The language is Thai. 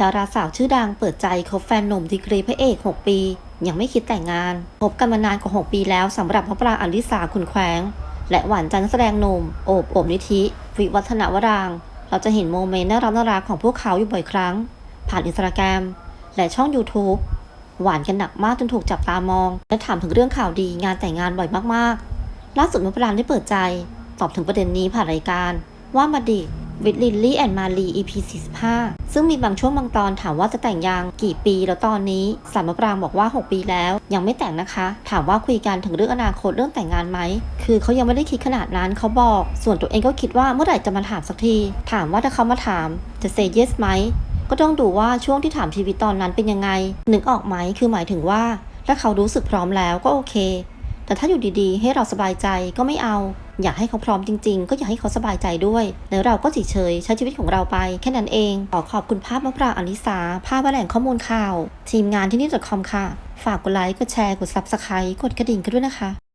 ดาราสาวชื่อดังเปิดใจคบแฟนหนุ่มดีกรีพระเอก 6 ปี ยังไม่คิดแต่งงานคบกันมานานกว่า 6 ปีแล้วสำหรับพระปรางอลิสาคุณแขวง และหวานใจนักแสดงหนุ่มโอบโอบนิธิวิวัฒนวราง เราจะเห็นโมเมนต์น่ารักน่ารักของพวกเขาอยู่บ่อยครั้ง ผ่านอินสตาแกรมและช่อง YouTube หวานกันหนักมากจนถูกจับตามอง และถามถึงเรื่องข่าวดีงานแต่งงานบ่อยมากๆ ล่าสุดมะปรางได้เปิดใจ ตอบถึงประเด็นนี้ผ่านรายการว่ามาดิ วิดลินลี่แอนมารี EP 45 ซึ่งมีบางช่วงบางตอนถามว่าจะแต่งยังกี่ปีแล้วตอนนี้สามปรางบอกว่า 6 ปีแล้ว ยังไม่แต่งนะคะ ถามว่าคุยกันถึงเรื่องอนาคตเรื่องแต่งงานไหม คือเขายังไม่ได้คิดขนาดนั้นเขาบอก ส่วนตัวเองก็คิดว่าเมื่อไหร่จะมาถามสักที ถามว่าถ้าเขามาถามจะ say yes ไหม ก็ต้องดูว่าช่วงที่ถามชีวิตตอนนั้นเป็นยังไงนึกออกไหมคือหมายถึงว่า ถ้าเขารู้สึกพร้อมแล้วก็โอเค แต่ถ้าอยู่ดีๆ ให้เราสบายใจก็ไม่เอา อยากให้เขาพร้อมจริง ๆ ก็อยากให้เขาสบายใจด้วย แล้วเราก็เฉยๆใช้ชีวิตของเราไป แค่นั้นเอง ขอขอบคุณภาพมะปรางอลิสา ภาพและแหล่งข้อมูลข่าว ทีมงานที่นี่ .com ค่ะ ฝากกดไลค์ กดแชร์ กด subscribe กดกระดิ่งกันด้วยนะคะ